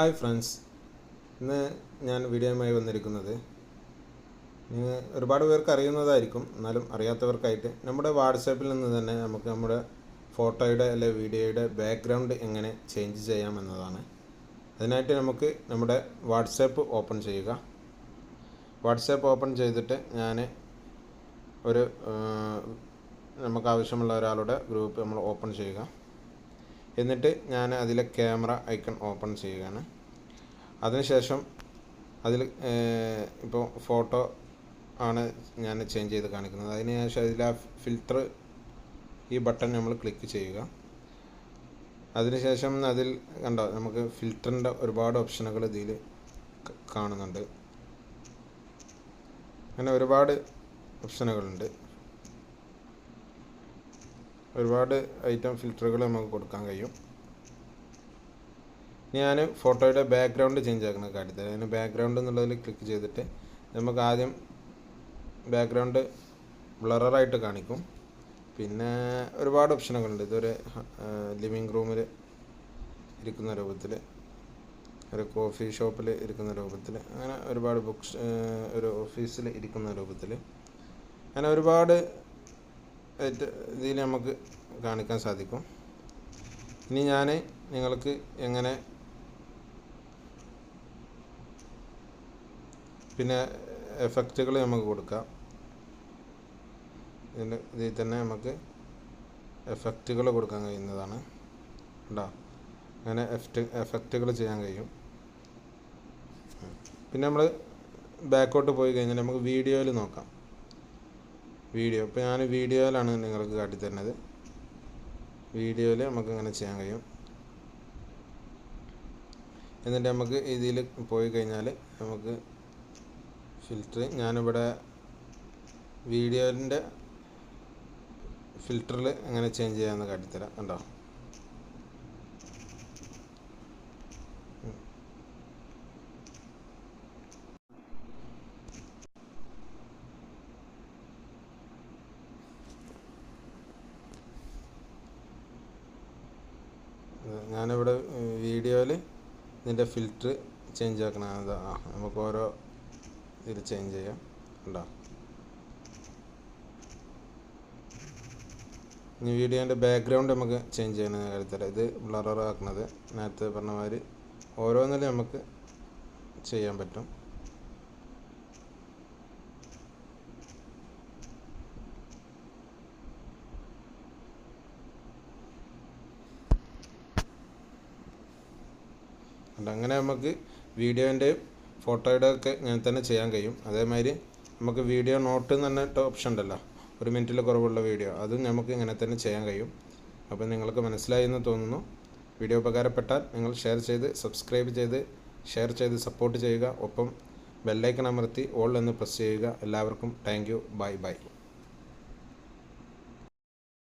Hi friends. ഇന്ന് ഞാൻ വീഡിയോയുമായി വന്നിരിക്കുന്നത് നിങ്ങൾ ഒരുപാട് പേർക്ക് അറിയുന്നതായിരിക്കും എന്നാലും അറിയാത്തവർക്കായിട്ട്. നമ്മുടെ വാട്സാപ്പിൽ നിന്ന് തന്നെ നമുക്ക് നമ്മുടെ ഫോട്ടോയുടെ അല്ലെ വീഡിയോയുടെ ബാക്ക്ഗ്രൗണ്ട് എങ്ങനെ ചേഞ്ച് ചെയ്യാമെന്നതാണ് അതിനായിട്ട് നമുക്ക് നമ്മുടെ വാട്സാപ്പ് ഓപ്പൺ ചെയ്യുക. വാട്സാപ്പ് ഓപ്പൺ ചെയ്തിട്ട് ഞാൻ ഒരു നമുക്ക് ആവശ്യമുള്ള ഒരാളുടെ ഗ്രൂപ്പ് നമ്മൾ ഓപ്പൺ ചെയ്യുക. എന്നിട്ട് ഞാൻ അതിലെ ക്യാമറ ഐക്കൺ ഓപ്പൺ ചെയ്യുകയാണ്. അതിനുശേഷം അതിൽ ഇപ്പോൾ ഫോട്ടോ ആണ് ഞാൻ ചേഞ്ച് ചെയ്ത് കാണിക്കുന്നത്. അതിന് ശേഷം അതിൽ ആ ഫിൽറ്റർ ഈ ബട്ടൺ നമ്മൾ ക്ലിക്ക് ചെയ്യുക. അതിനുശേഷം അതിൽ കണ്ടോ നമുക്ക് ഫിൽറ്ററിന്റെ ഒരുപാട് ഓപ്ഷനുകൾ ഇതിൽ കാണുന്നുണ്ട്. അങ്ങനെ ഒരുപാട് ഓപ്ഷനുകളുണ്ട്. ഒരുപാട് ഐറ്റം ഫിൽറ്ററുകൾ നമുക്ക് കൊടുക്കാൻ കഴിയും. ഞാൻ ഫോട്ടോയുടെ ബാക്ക്ഗ്രൗണ്ട് ചേഞ്ച് ആക്കുന്ന കാര്യത്തിൽ അതിന് ബാക്ക്ഗ്രൗണ്ട് എന്നുള്ളതിൽ ക്ലിക്ക് ചെയ്തിട്ട് നമുക്ക് ആദ്യം ബാക്ക്ഗ്രൗണ്ട് ബ്ലറായിട്ട് കാണിക്കും. പിന്നെ ഒരുപാട് ഓപ്ഷനുകളുണ്ട് ഇതൊരു ലിവിങ് റൂമിൽ ഇരിക്കുന്ന രൂപത്തിൽ ഒരു കോഫി ഷോപ്പിൽ ഇരിക്കുന്ന രൂപത്തിൽ അങ്ങനെ ഒരുപാട് ബുക്സ് ഒരു ഓഫീസിൽ ഇരിക്കുന്ന രൂപത്തിൽ അങ്ങനെ ഒരുപാട് ഇതിൽ നമുക്ക് കാണിക്കാൻ സാധിക്കും. ഇനി ഞാൻ നിങ്ങൾക്ക് എങ്ങനെ പിന്നെ എഫക്റ്റുകൾ നമുക്ക് കൊടുക്കാം. ഇതിൽ ഇതിൽ തന്നെ നമുക്ക് എഫക്റ്റുകൾ കൊടുക്കാൻ കഴിയുന്നതാണ്. ഉണ്ടോ അങ്ങനെ എഫക്റ്റ് എഫക്റ്റുകൾ ചെയ്യാൻ കഴിയും. പിന്നെ നമ്മൾ ബാക്കോട്ട് പോയി കഴിഞ്ഞാൽ നമുക്ക് വീഡിയോയിൽ നോക്കാം. വീഡിയോ. ഇപ്പോൾ ഞാൻ വീഡിയോയിലാണ് നിങ്ങൾക്ക് കാട്ടിത്തരുന്നത്. വീഡിയോയിൽ നമുക്ക് ഇങ്ങനെ ചെയ്യാൻ കഴിയും. എന്നിട്ട് നമുക്ക് ഇതിൽ പോയി കഴിഞ്ഞാൽ നമുക്ക് ഫിൽറ്റർ ഞാനിവിടെ വീഡിയോന്റെ ഫിൽറ്ററിൽ എങ്ങനെ ചേഞ്ച് ചെയ്യാമെന്ന് കാട്ടിത്തരാം. കണ്ടോ? ഞാനിവിടെ വീഡിയോയിൽ ഇതിന്റെ ഫിൽറ്റർ ചേഞ്ച് ആക്കണം ആ നമുക്ക് ഓരോ ഇതിൽ ചേഞ്ച് ചെയ്യാം ഉണ്ടോ ഇനി വീഡിയോന്റെ ബാക്ക്ഗ്രൗണ്ട് നമുക്ക് ചേഞ്ച് ചെയ്യണമെന്ന് കാര്യത്തില്ല ഇത് ബ്ലറർ ആക്കണത് നേരത്തെ പറഞ്ഞ മാതിരി ഓരോന്നിലും നമുക്ക് ചെയ്യാൻ പറ്റും. ഉണ്ട്. അങ്ങനെ നമുക്ക് വീഡിയോന്റെയും ഫോട്ടോയുടെ ഒക്കെ ഇങ്ങനെ തന്നെ ചെയ്യാൻ കഴിയും. അതേമാതിരി നമുക്ക് വീഡിയോ നോട്ട് എന്ന് പറഞ്ഞിട്ട് ഓപ്ഷൻ ഉണ്ടല്ലോ. ഒരു മിനിറ്റിൽ കുറവുള്ള വീഡിയോ. അതും നമുക്ക് ഇങ്ങനെ തന്നെ ചെയ്യാൻ കഴിയും. അപ്പോൾ നിങ്ങൾക്ക് മനസ്സിലായി എന്ന് തോന്നുന്നു. വീഡിയോ ഉപകാരപ്പെട്ടാൽ നിങ്ങൾ ഷെയർ ചെയ്ത് സബ്സ്ക്രൈബ് ചെയ്ത് ഷെയർ ചെയ്ത് സപ്പോർട്ട് ചെയ്യുക. ഒപ്പം ബെല്ലൈക്കൺ അമർത്തി ഓൾ എന്ന് പ്രസ് ചെയ്യുക. എല്ലാവർക്കും താങ്ക് യു ബൈ ബൈ